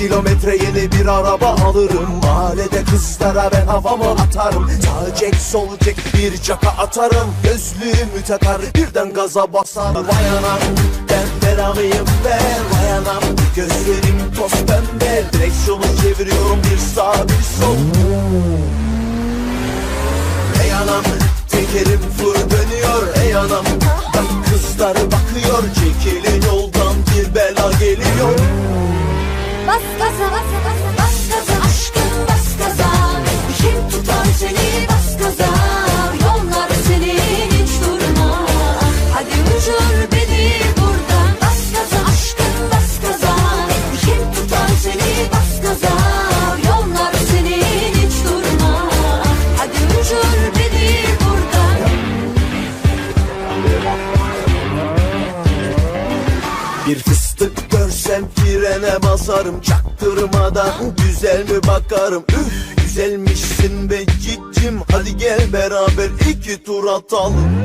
kilometre yeni bir araba alırım. Mahallede kızlara ben havamı atarım. Sağ cek sol cek bir caka atarım. Gözlüğümü takar birden gaza basar. Vay anam ben belamıyım be. Vay anam gözlerim toz pembe. Direksiyonu çeviriyorum bir sağ bir sol Ey anam tekerim fır dönüyor. Ey anam bak kızlar bakıyor. Çekilin Bas bas gaza bas Bir fıstık görsem frene basarım Çaktırmadan güzel mi bakarım? Üf güzelmişsin be cicim Hadi gel beraber iki tur atalım